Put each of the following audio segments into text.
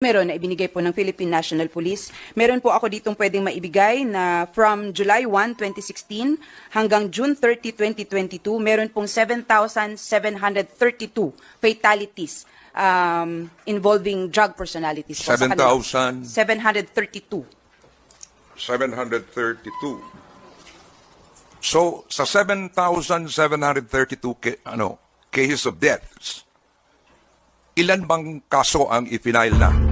meron na ibinigay po ng Philippine National Police. Meron po ako ditong pwedeng maibigay na from July 1, 2016 hanggang June 30, 2022, meron pong 7,732 fatalities um, involving drug personalities. po sa kanila. 7,000? 732. 732. So, sa 7,732 ca- ano, cases of deaths, ilan bang kaso ang ifinail na?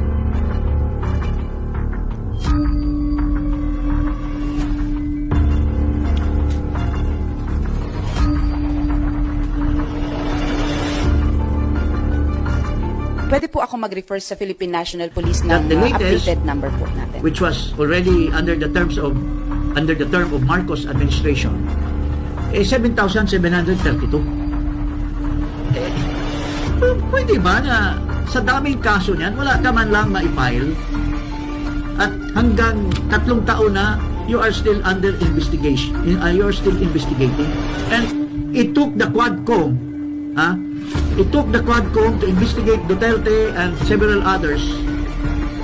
Pwede po ako mag-refer sa Philippine National Police ng the uh, latest- updated number po natin. which was already under the terms of under the term of Marcos administration eh 7,732 eh pwede ba na sa daming kaso niyan wala ka man lang ma-file? At hanggang tatlong taon na you are still under investigation uh, you are still investigating. And it took the Quadcom ha it took the Quadcom to investigate Duterte and several others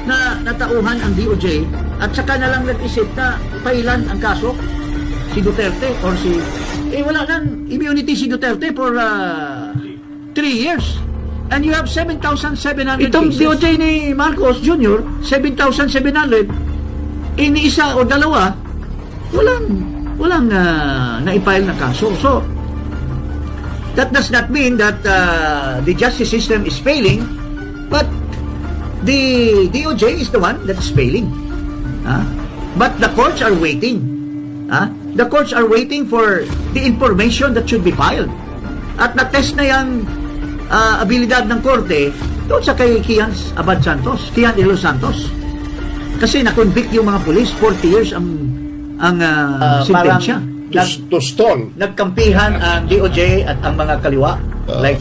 na natauhan ang DOJ at saka na lang nag-isip na pailan ang kaso si Duterte or si eh wala nang immunity si Duterte for uh, three years and you have 7,700 itong cases. DOJ ni Marcos Jr. 7,700 iniisa o dalawa walang walang uh, naipile na kaso so that does not mean that uh, the justice system is failing but the DOJ is the one that is failing. Ah, But the courts are waiting. Ah, The courts are waiting for the information that should be filed. At na-test na yung ah, abilidad ng korte doon sa kay Kian Abad Santos, Kian los Santos. Kasi na-convict yung mga police, 40 years ang ang uh, sentensya. to, to stall. Nagkampihan ang DOJ at ang mga kaliwa. like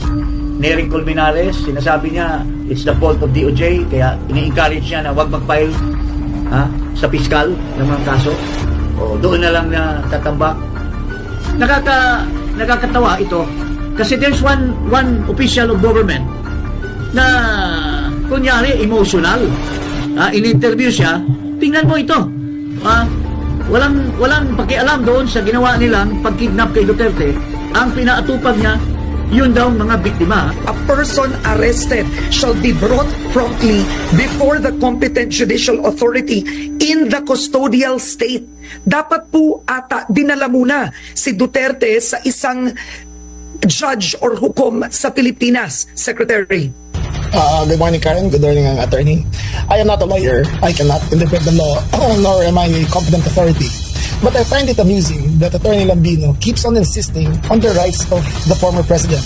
Nery Colmenares, sinasabi niya it's the fault of DOJ kaya ini-encourage niya na wag mag-file ha, sa piskal ng mga kaso. O doon na lang na tatambak. Nakaka nakakatawa ito kasi there's one one official of government na kunyari emotional. Ah, in-interview siya, tingnan mo ito. Ah, walang walang pakialam doon sa ginawa nilang pagkidnap kay Duterte. Ang pinaatupag niya, yun daw mga biktima. a person arrested shall be brought promptly before the competent judicial authority in the custodial state. Dapat po ata dinala muna si Duterte sa isang judge or hukom sa Pilipinas, Secretary. Uh, good morning, Karen. Good morning, ang attorney. I am not a lawyer. I cannot interpret the law, nor am I a competent authority. But I find it amusing that Attorney Lambino keeps on insisting on the rights of the former president.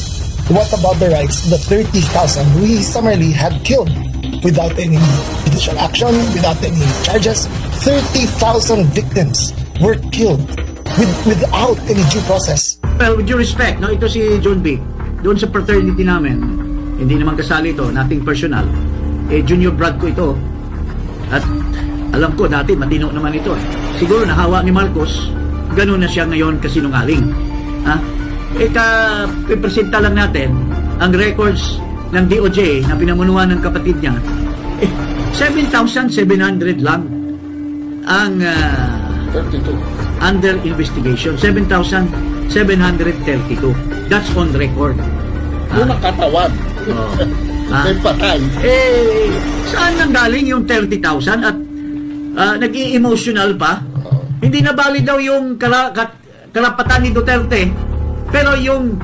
What about the rights of the 30,000 who he summarily had killed without any judicial action, without any charges? 30,000 victims were killed with, without any due process. Well, with due respect, no, ito si John B. Doon sa fraternity namin, hindi naman kasali ito, nothing personal. Eh, junior brad ko ito. At alam ko, dati matino naman ito. eh. Siguro nahawa ni Marcos, ganun na siya ngayon kasinungaling. Ha? Eh, ka, ipresenta lang natin ang records ng DOJ na pinamunuan ng kapatid niya. Eh, 7,700 lang ang ah, 32. under investigation. 7,732. That's on record. Yung nakatawad. Oh. Ah. May patay. Eh, saan nang galing yung 30,000 at ah, nag-i-emotional pa? Hindi na valid daw yung kala, kat, karapatan ni Duterte. Pero yung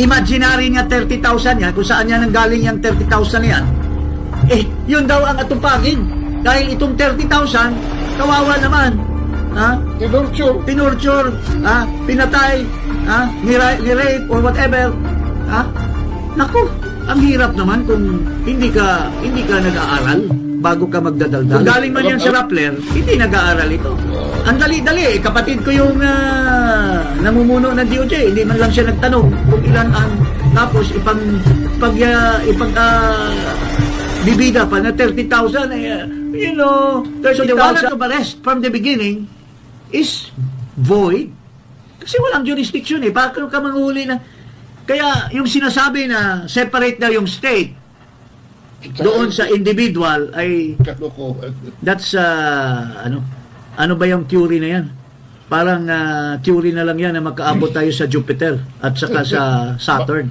imaginary niya 30,000 yan, kung saan niya nang galing yung 30,000 yan, eh, yun daw ang atupagin. Dahil itong 30,000, kawawa naman. Ha? Tinurture. tinurture, ah, pinatay, nira- nirape or whatever. Ah, naku, ang hirap naman kung hindi ka hindi ka nag-aaral bago ka magdadaldal. Kung galing man yan sa Rappler, hindi nag-aaral ito. Ang dali-dali, eh, kapatid ko yung ah, namumuno ng DOJ, hindi man lang siya nagtanong kung ilan ang tapos ipang pag ah, ipag ah, bibida pa na 30,000 eh, you know, so the warrant of arrest from the beginning is void. Kasi walang jurisdiction eh. Bakit ka manghuli na... Kaya yung sinasabi na separate daw yung state doon sa individual ay Kalokohan. that's uh, ano ano ba yung theory na yan? Parang uh, theory na lang yan na magkaabot tayo sa Jupiter at saka sa Saturn.